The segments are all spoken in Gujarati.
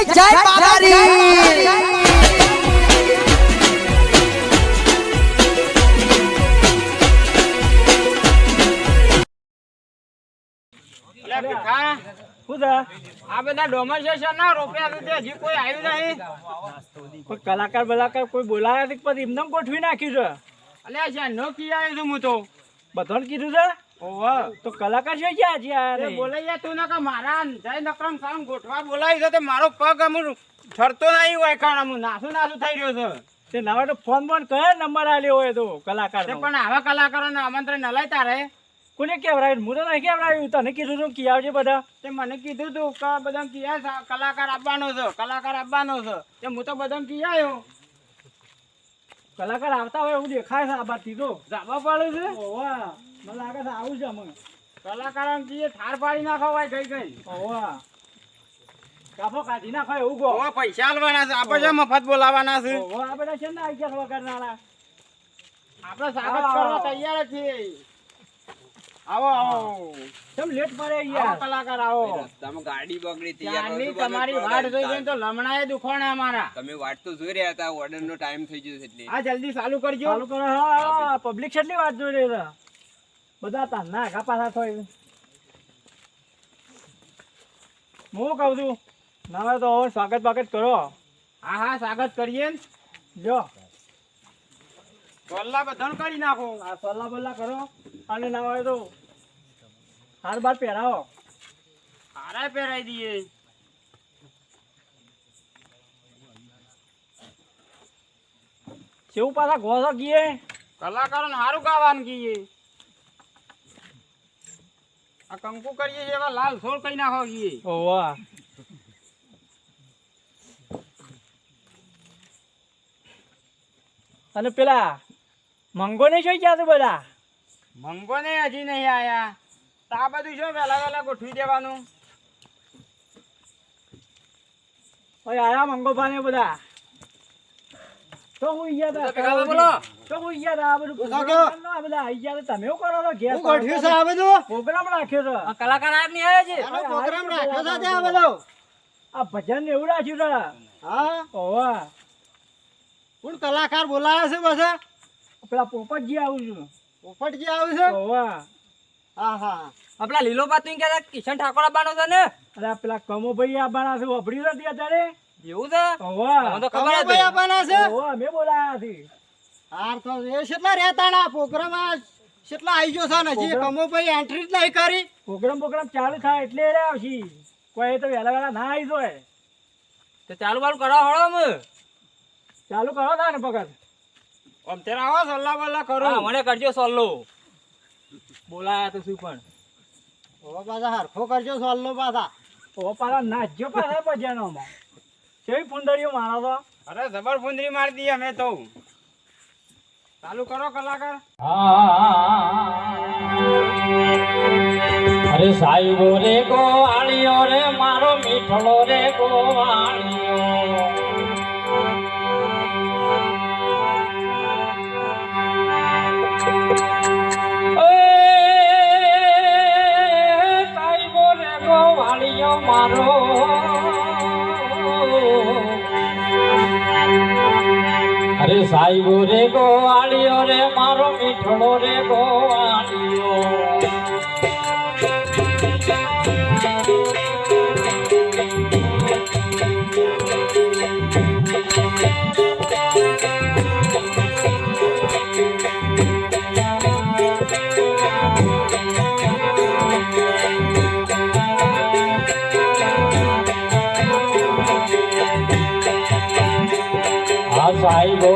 જય જય માતારી શું છે આ બધા ડોમર ના તે હજી કોઈ આવ્યું નહીં કોઈ કલાકાર બલાકાર કોઈ બોલાયા નથી પછી એમને ગોઠવી નાખ્યું છે. અલ્યા છે નો કી આવ્યો હું તો. બધાને કીધું છે? ઓહો તો કલાકાર છે ક્યાં તે તું ના કે મારા જય નકરમ સામ ગોઠવા બોલાવી છે તે મારો પગ અમુક ઠરતો નહીં હોય કારણ અમુક નાસું નાસું થઈ રહ્યો છે. તે નવા તો ફોન બોન કયા નંબર આલ્યો હોય તો કલાકાર પણ આવા કલાકારોને આમંત્રણ ન તારે. કોને કેવડાવ્યું હું તો નહીં કેવડાવ્યું તને કીધું તું કી આવજે બધા. તે મને કીધું તું કે બધા કિયા કલાકાર આપવાનો છે કલાકાર આપવાનો છે. તે હું તો બધા કિયાયો કલાકાર આવતા હોય એવું દેખાય છે આ બાજુ તો. જવા પડે છે? ઓવા. મને લાગે છે આવું છે અમે કલાકારો ઠાર પાડી નાખો ભાઈ ગઈ ગઈ. કાફો કાઢી નાખો એવું કહો પૈસા આલવાના છે. આપણે જો મફત બોલાવાના છે? આ છે ને આઈ ગયા વગરનારા આપણે સ્વાગત કરવા તૈયાર છીએ. આવો આવો. કેમ લેટ પડે યાર કલાકાર આવો. રસ્તામાં ગાડી બગડી હતી. તમારી વાટ જોઈ જોઈને તો લમણાએ દુખોણા અમારા. તમે વાટ તો જોઈ રહ્યા હતા. ઓર્ડર નો ટાઈમ થઈ ગયો છે એટલે. આ જલ્દી ચાલુ કરજો. ચાલુ કરો. હા પબ્લિક કેટલી વાત જોઈ રહી છે? બધા તાના પાછા થાય હું કહું છું ના હોય તો હવે સ્વાગત બાગત કરો. હા હા સ્વાગત કરીએ ને. જો. ગલ્લા બધાને કરી નાખો. આ સલ્લા બલ્લા કરો અને ના હોય તો હાર બાર પહેરાવો. હારા પહેરાઈ દઈએ. કેવું પાછા ઘોસો ગીએ? કલાકારોને સારું ગાવાનું કહીએ આ કંકુ કરીએ છીએ એવા લાલ સોળ કઈ નાખો કહીએ ઓવા અને પેલા મંગો નહીં જોઈ ગયા બધા? મંગો ને હજી નહીં આયા. તો આ બધું જો વહેલા વહેલા ગોઠવી દેવાનું? ઓય આયા મંગો ભાને બધા. તો હું ગયા તા બોલો. તો હું ઈયા આ બધું તો program કરવાનો, આ બધા આઈ ગયા તમે શું કરો છો? ઘેર હું ગોઠવ્યું છે આ બધું? પ્રોગ્રામ રાખ્યો છે. કલાકાર આપ નહીં આવ્યા છે? આનો પ્રોગ્રામ રાખ્યો છે ત્યાં બધો. આ ભજન ને એવું રાખ્યું છે. હા. ઓવા કોણ કલાકાર બોલાયા છે બસ પેલા પોપટજી આવું છું. પોપટજી આવું છે? ઓવા હા લીલો પાતું કે કિશન ઠાકોર આવવાનો છે ને? અરે પેલા કમો ભાઈ આવવાના છે વાપરી નથી અત્યારે? એવું છે? ઓવા તો ખબર ભાઈ આપવાના છે? ઓવા મેં બોલાયા છે હાર તો એ કેટલા રહેતા ના પ્રોગ્રામ આ કેટલા આવી ગયો છે ને? Program? કમો ભાઈ એન્ટ્રી જ નહીં કરી. પ્રોગ્રામ પ્રોગ્રામ ચાલુ થાય એટલે એ આવશી. કોઈ તો વહેલા વહેલા ના આવી જોઈએ તો ચાલુ બાલુ કરો હળો અમે. ચાલુ કરો તા ને પગત. આમ તેરા આવો સલ્લા બલ્લા કરો. મને કરજો સોલ્લો. બોલાયા તો શું પણ. ઓ પાછા હરખો કરજો સોલ્લો પાછા. ઓ પાછા નાચ્યો પાછા ભજનોમાં. કેવી ફુંદરીઓ મારો તો? અરે જબર ફુંદરી મારી દી અમે તો. ચાલુ કરો કલાકાર. અરે સાહેબો રે ગોવાળિયો રે મારો મીઠળો રે ગોવાળિયો મારો સાહેબો રે ગોવાળિયો રે મારો મીઠડો રે ગોવાળિયો. આ સાહેબો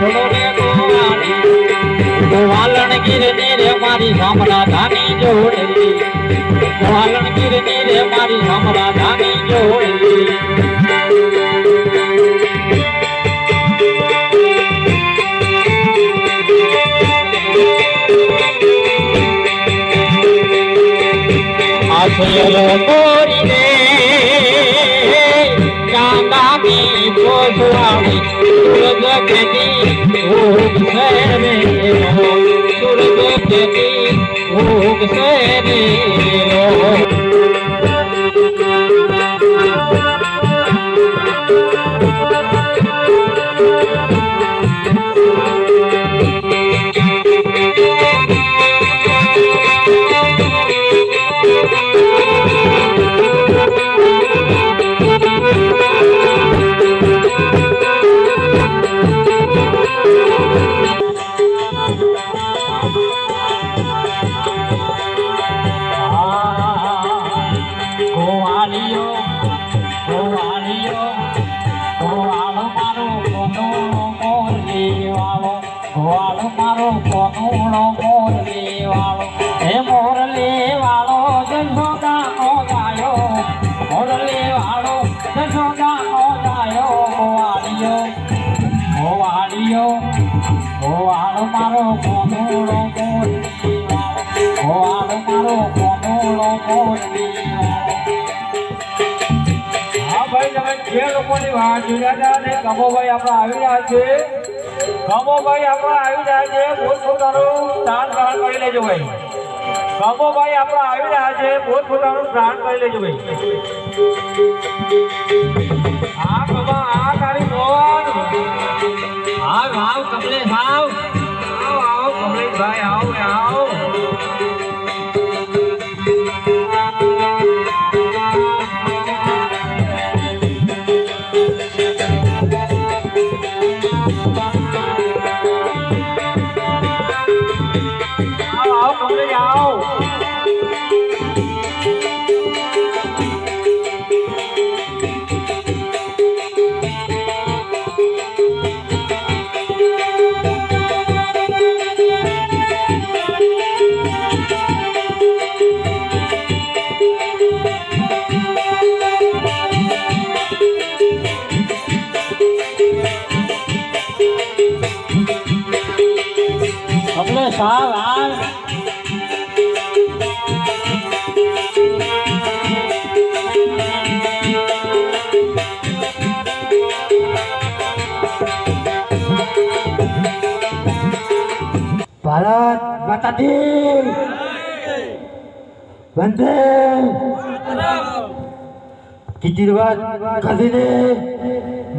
મારો મીઠડો રે ગોવાળિયો ગોવાલણ ગીરની રે મારી સામરા ધાની જોડેલી ગોવાલણ ગીરની રે મારી સામરા ધાની જોડેલી આશયલ કોરી રે ચાંદાની પોસવાણી સૂરજ सैरे हो सुरगत की भूख सैरे हो જે લોકોની વાત જોયા ને કમોભાઈ આપણા આવી રહ્યા છે. કમોભાઈ આપણા આવી રહ્યા છે. પોતપોતાનું સ્નાન ગ્રહણ કરી લેજો ભાઈ. કમોભાઈ આપણા આવી રહ્યા છે. પોતપોતાનું સ્થાન કરી લેજો ભાઈ. આ કમા ભારત માતા દી વંદે કીર્તિવાદ કરીને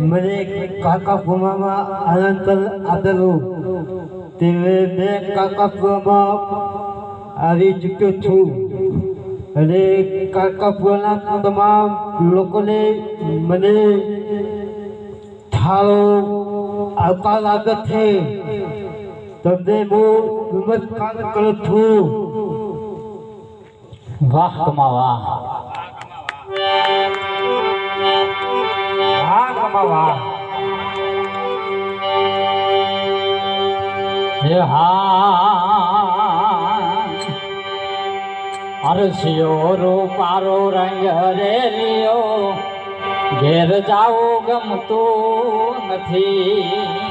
મને કાકા ફોવામાં આનંદ આપેલું તે મેં કાકા ફોવામાં આવી ચૂક્યો છું અને કાકા ફોના તમામ લોકોને મને થાળો આવકાર આપે છે તમને હું નમસ્કાર કરું છું. વાહ કમા વાહ વાહ કમા વાહ હે હા અરસિયો રૂપારો રંગ રે લિયો ઘેર જાવું ગમતું નથી.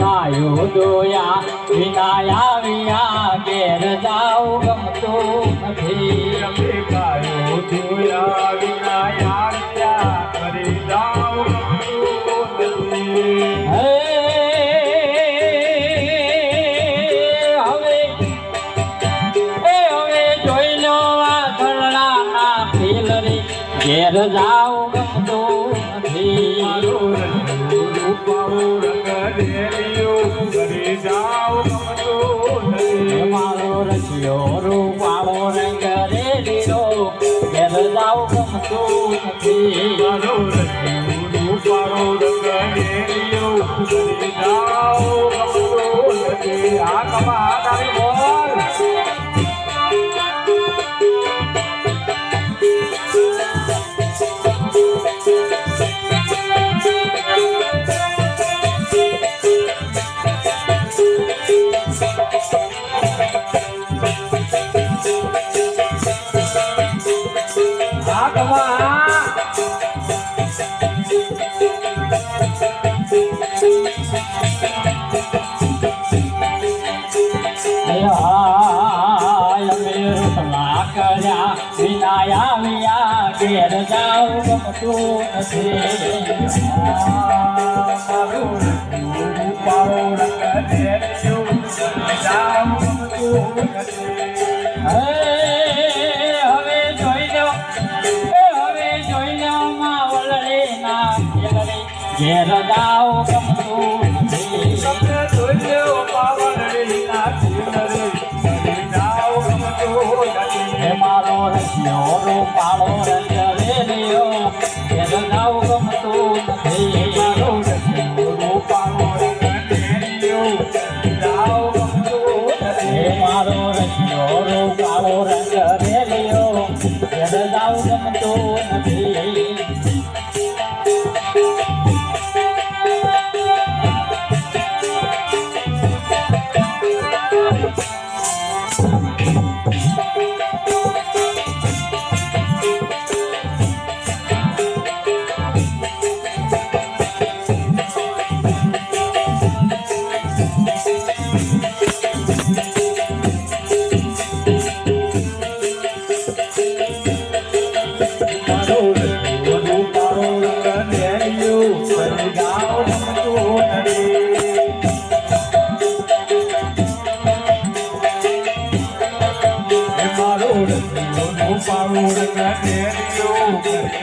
ગાયો દોયા વિના આવ્યા ઘેર જાઉં ગમતું નથી. ગાયો દોયા your વિનાયા વિયા ઘેર જાઉં ગમતું નથી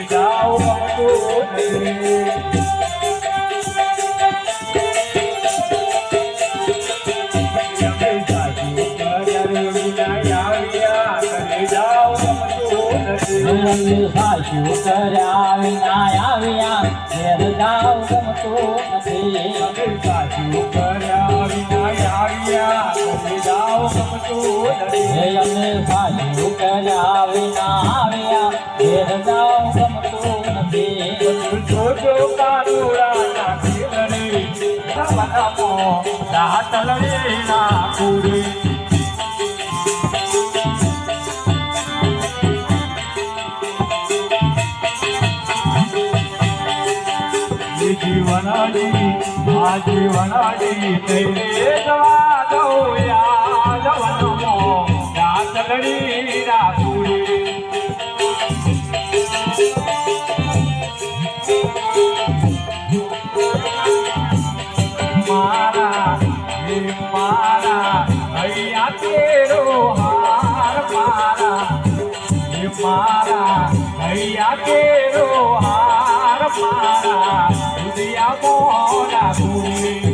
જાઓ పదము దాతలడేనా కుడి జీవనాడి ఆ జీవనాడి తైరే యాదవనము దాతలడీ કેરો હાર મારા હે મારા હૈયા કેરો હાર મારા. દુનિયા મોરા ગુલી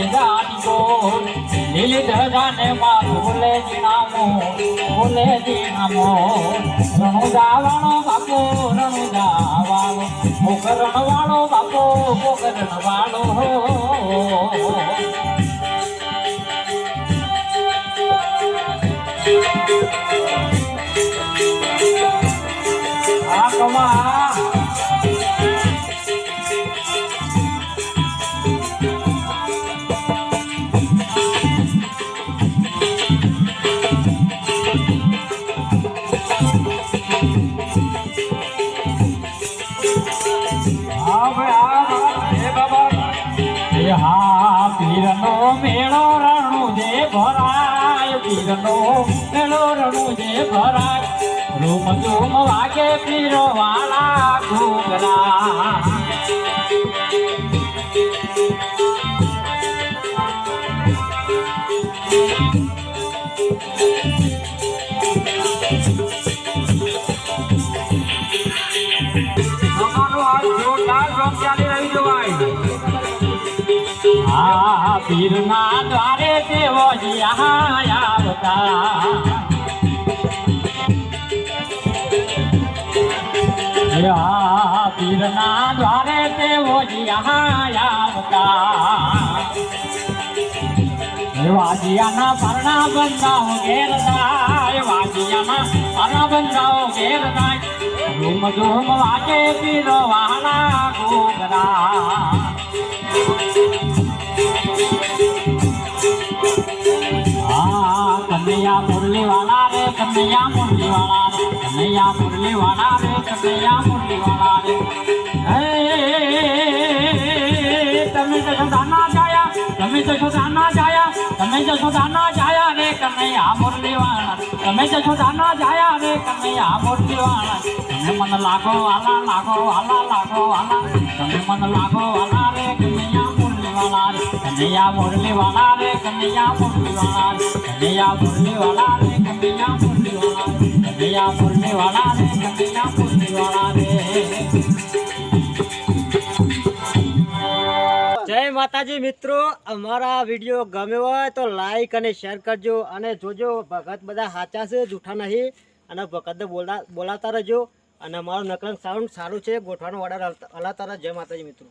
માલિક ને જાની કોટ લીલી ધજાને માં ભૂલે જીણામો ભૂલે જીણામો રણુજા વાળો બાપો રણુજા વાળો પોકરણ બાપો પોકરણ આ કમા વાગે વાલા ઘૂઘરા આ પીરના દ્વારે દેવો આવતા વાજિયાના પરણા બંધાઓ ઘેર થાય વાજિયાના પરણા બંધાઓ ઘેર થાય ધૂમ ધૂમ વાગે પીરો વાલા ગોગરા. કન્યા મુરલી વાળા રે કન્યા મુરલી રે કનૈયા મુરલી વાળા રે કનૈયા મુરલી વાળા રે તમે જશો દાના જાયા, તમે જશો દાના જાયા, તમે જશો દાના જાયા રે કનૈયા મુરલી વાળા. તમે જશો દાના જાયા રે કનૈયા મુરલી વાળા. તમે મન લાગો વાલા લાગો વાલા લાગો વાલા. તમે મન લાગો વાલા રે. કનૈયા મુરલી વાળા રે, કનૈયા મુરલી વાળા રે. કનૈયા મુરલી વાળા રે, કનૈયા મુરલી જય માતાજી મિત્રો, અમારા વીડિયો ગમ્યો હોય તો લાઈક અને શેર કરજો અને જોજો ભગત બધા સાચા છે, જૂઠા નહીં. અને ભગતને બોલા, બોલાવતા રહેજો. અને અમારું નકલંગ સાઉન્ડ સારું છે, ગોઠવાનો ઓર્ડર હલાવતા જય માતાજી મિત્રો.